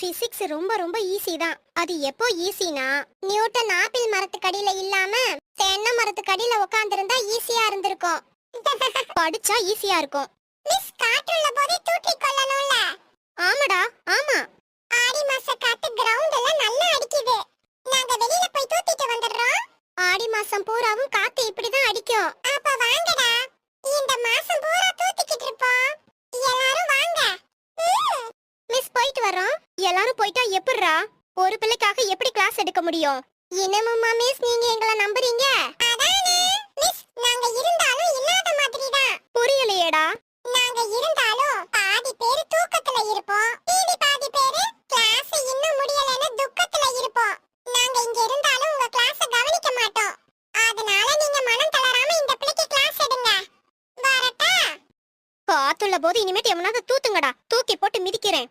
Physics ரொம்ப ரொம்ப easy தான். அது எப்போ ஈஸினா நியூட்டன் ஆப்பிள் மரத்துக்கடியில இல்லாம தென்னை மரத்துக்கடியில உட்கார்ந்திருந்தா ஈஸியா இருந்திருக்கும். படிச்சா ஈஸியா இருக்கும். மிஸ் காற்றுள்ள போதே தூக்கி கொள்ளணும்ல? ஆமாடா ஆமா. ஆடி மாச காத்து கிரவுண்ட்ல நல்லா அடிக்குது. நாங்க வெளியில போய் தூத்திட்டு வந்துடுறோம். ஆடி மாசம் பூராவும் காத்து இப்படிதான் அடிக்கும். அப்ப வாங்கடா. இந்த மாசம் பூரா தூத்திக்கிட்டு இருப்போம். எல்லாரும் வாங்க. மிஸ் போயிட்டு வரோம் எல்லாரும் போயிட்டா எப்படிரா ஒரு பிள்ளைக்காக எப்படி கிளாஸ் எடுக்க முடியும்? என்னமாமா மிஸ் நீங்க எங்களை நம்புறீங்க? அதானே? மிஸ் நாங்க இருந்தாலும் இல்லாத மாதிரி தான் புரியலையேடா. நாங்க இருந்தாலும் பாதி பேர் தூக்கத்துல இருப்போம். மீதி பாதி பேர் கிளாஸ் இன்னும் முடியலன்னு துக்கத்துல இருப்போம். நாங்க இங்க இருந்தாலும் உங்க கிளாஸ் கவனிக்க மாட்டோம். அதனால நீங்க மனம் தளராம இந்த பிள்ளைக்கு கிளாஸ் எடுங்க. வரட்டா? காத்துள்ள போது இனிமேட்டு எவனாவது தூத்துங்கடா. தூக்கி போட்டு மிதிக்கிறேன்.